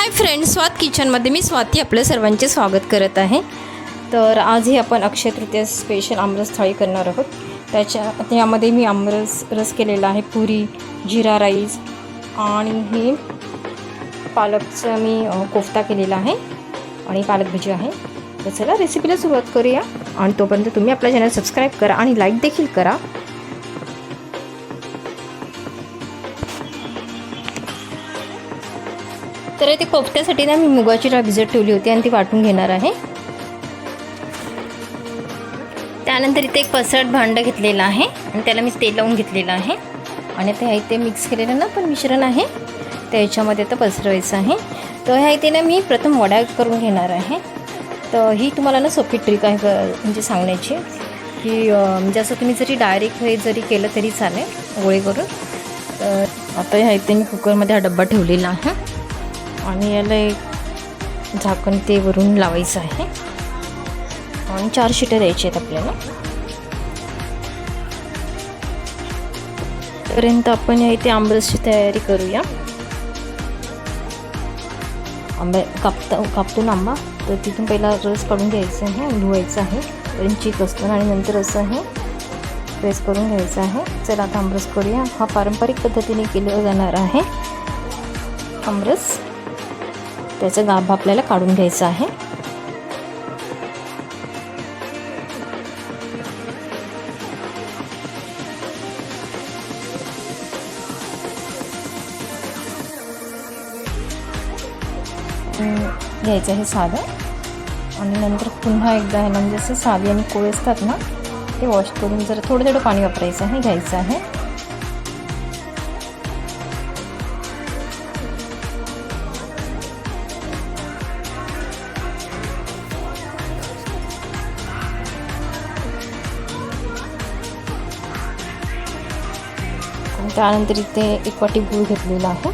Hi friend स्वाद किचनमध्ये मी स्वाती आपलं सर्वांचे स्वागत करत आहे. तर आजही आपण अक्षय तृतीया स्पेशल आमरस थाळी करणार आहोत. त्याच्या त्यामध्ये मी आमरस रस केलेला आहे पुरी जिरा राईस आणि हे पालकचं मी कोफ्ता केलेला आहे आणि पालक भजी आहे. तर चला रेसिपीला सुरुवात करूया आणि तोपर्यंत तुम्ही आपल्या चॅनल सबस्क्राईब करा आणि लाईक देखील करा. तर ते कोफ्त्यासाठी ना मी मुगाची डाळ भिजत ठेवली होती आणि ती वाटून घेणार आहे. त्यानंतर इथे एक पसरट भांडं घेतलेलं आहे आणि त्याला मी तेल लावून घेतलेलं आहे. आणि ते इथे मिक्स केलेलं ना पण मिश्रण आहे. त्याच्यामध्ये आता पसरवायचं आहे. तर ह्या इथे ना मी प्रथम वड्या करून घेणार आहे. तर ही तुम्हाला ना सोपी ट्रिक आहे म्हणजे सांगण्याची. की म्हणजे असं तुम्ही जरी डायरेक्ट हे जरी केलं तरी चालेल गोळे करून. तर आता ह्या इथे मी कुकरमध्ये हा डब्बा ठेवलेला आहे. आणि याला एक झाकण ते वरून लावायचं आहे. आणि चार शिट्या द्यायच्या आहेत आपल्याला. पर्यंत आपण या इथे आंबरसची तयारी करूया. आंबे कापता कापतो ना आंबा. तर तिथून पहिला रस काढून घ्यायचा आहे धुवायचा धुवायचं आहे. कारण चीक असतो ना आणि नंतर असं आहे. प्रेस करून घ्यायचा आहे. चला आता आमरस करूया. हा पारंपरिक पद्धतीने केला जाणार आहे. आमरस त्याचा गाभा आपल्याला काढून घ्यायचा आहे. घ्यायचं आहे साधं. आणि नंतर पुन्हा एकदा आहे म्हणजे असं साधी आणि कोळी असतात ना ते वॉश करून जरा थोडं थोडं पाणी वापरायचं आहे घ्यायचं आहे. त्यानंतर इथे एक वाटी गूळ घेतलेला आहे.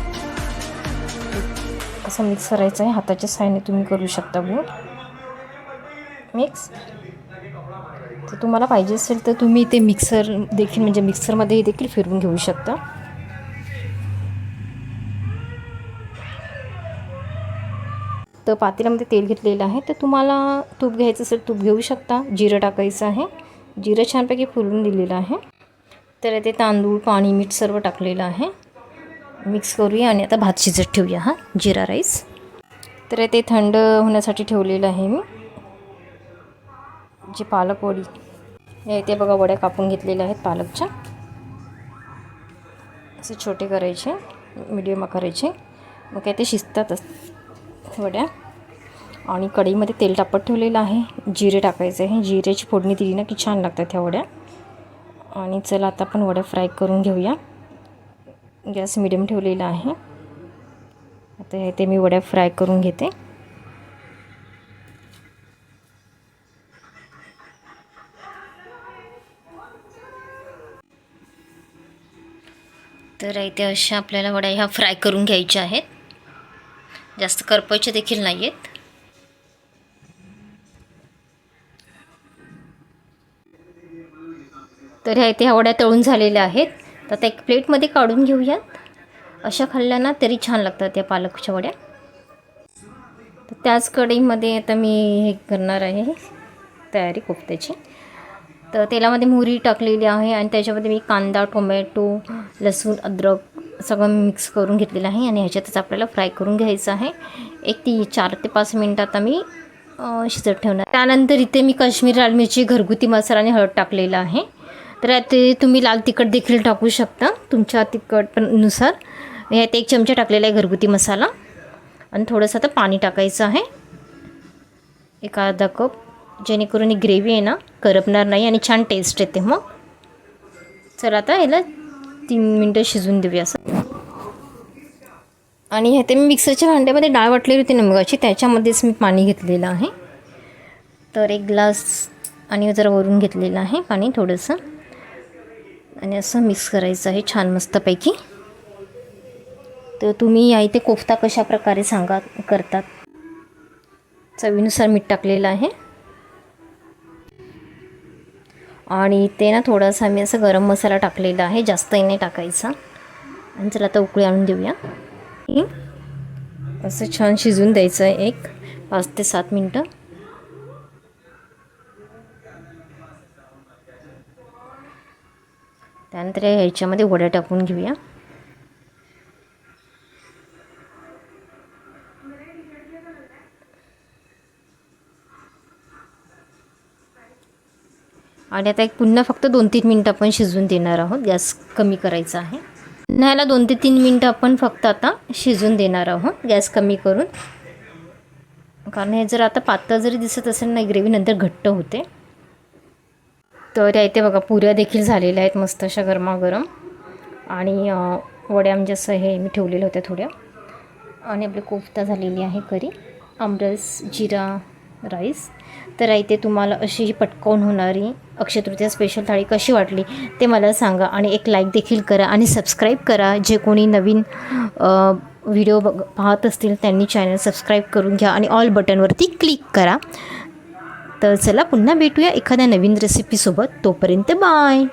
असं मिक्स करायचं आहे. हाताच्या साहाय्याने तुम्ही करू शकता गूळ. मिक्स तर तुम्हाला पाहिजे असेल तर तुम्ही ते मिक्सर देखील म्हणजे मिक्सरमध्ये देखील फिरवून घेऊ शकता. तर पातेल्यामध्ये तेल घेतलेलं आहे. तर तुम्हाला तूप घ्यायचं असेल तूप घेऊ शकता. जिरं टाकायचं आहे. जिरं छानपैकी फुलून दिलेलं आहे. तर येथे तांदूळ पाणी मीठ सर्व टाकलेलं आहे. मिक्स करूया आणि आता भात शिजत ठेवूया हा? जिरा राईस. तर येथे थंड होण्यासाठी ठेवलेलं आहे मी. जे पालक वडी या इथे बघा वड्या कापून घेतलेल्या आहेत पालकच्या. असे छोटे करायचे मीडियम आकारायचे मग काय ते शिजतातच वड्या. आणि कढईमध्ये तेल टापत ठेवलेलं आहे. जिरे टाकायचे आहे. जिऱ्याची फोडणी दिली ना की छान लागतात ह्या वड्या. आणि चला आता आपण वड्या फ्राय करून घेऊया. गॅस मिडियम ठेवलेला आहे. आता हे ते मी वड्या फ्राय करून घेते. तर इथे अशा आपल्याला वड्या ह्या फ्राय करून घ्यायच्या आहेत. जास्त करपायच्या देखील नाही आहेत तर ह्या इथे ह्या वड्या तळून झालेल्या आहेत. तर आता एक प्लेटमध्ये काढून घेऊयात. अशा खाल्ल्या ना तरी छान लागतात या पालकच्या वड्या. तर त्याच कढईमध्ये आता मी हे करणार आहे. तयारी कोफ्त्याची. तर तेलामध्ये मोहरी टाकलेली आहे आणि त्याच्यामध्ये मी कांदा टोमॅटो लसूण अद्रक सगळं मिक्स करून घेतलेलं आहे आणि ह्याच्यातच आपल्याला फ्राय करून घ्यायचं आहे. एक ती चार ते पाच मिनटं आता मी शिजत ठेवणार. त्यानंतर इथे मी काश्मीर लाल मिरची घरगुती मसाला आणि हळद टाकलेला आहे. तर ते तुम्ही लाल तिखट देखील टाकू शकता तुमच्या तिखटनुसार यात एक चमचा टाकलेला आहे घरगुती मसाला. आणि थोडंसं आता पाणी टाकायचं आहे. एक अर्धा कप. जेणेकरून ही ग्रेव्ही आहे ना करपणार नाही आणि छान टेस्ट येते मग. चला आता याला तीन मिनटं शिजून देऊया असं. आणि ह्याते मी मिक्सरच्या भांड्यामध्ये डाळ वाटलेली होती ना मुगाची त्याच्यामध्येच मी पाणी घेतलेलं आहे. तर एक ग्लास आणि जरा वरून घेतलेलं आहे पाणी थोडंसं. आणि असं मिक्स करायचं आहे छान मस्तपैकी. तर तुम्ही या इथे कोफ्ता कशा प्रकारे सांगा करतात. चवीनुसार मीठ टाकलेलं आहे. आणि ते ना थोडासा मी असं गरम मसाला टाकलेला आहे जास्तही नाही टाकायचा. आणि चला आता उकळी आणून देऊया. असं छान शिजून द्यायचं आहे एक पाच ते सात मिनटं. त्यानंतर या ह्याच्यामध्ये वड्या टाकून घेऊया. आणि आता एक पुन्हा फक्त दोन तीन मिनटं आपण शिजवून देणार आहोत. गॅस कमी करायचा आहे. पुन्हा याला दोन ते तीन मिनटं आपण फक्त आता शिजून देणार आहोत. गॅस कमी करून. कारण हे जर आता पातळ जरी दिसत असेल ना ग्रेव्ही नंतर घट्ट होते. तर या इथे बघा पुऱ्या देखील झालेल्या आहेत मस्त अशा गरमागरम. आणि वड्या म्हणजे असं हे मी ठेवलेल्या होत्या थोड्या. आणि आपली कोफ्ता झालेली आहे करी आमरस जिरा राईस. तर इथे तुम्हाला अशी ही पटकावून होणारी अक्षयतृतीया स्पेशल थाळी कशी वाटली ते मला सांगा आणि एक लाईक देखील करा आणि सबस्क्राईब करा. जे कोणी नवीन व्हिडिओ बघ पाहत असतील त्यांनी चॅनल सबस्क्राईब करून घ्या आणि ऑल बटनवरती क्लिक करा. तर चला पुन्हा भेटूया एखाद्या नवीन रेसिपीसोबत तोपर्यंत बाय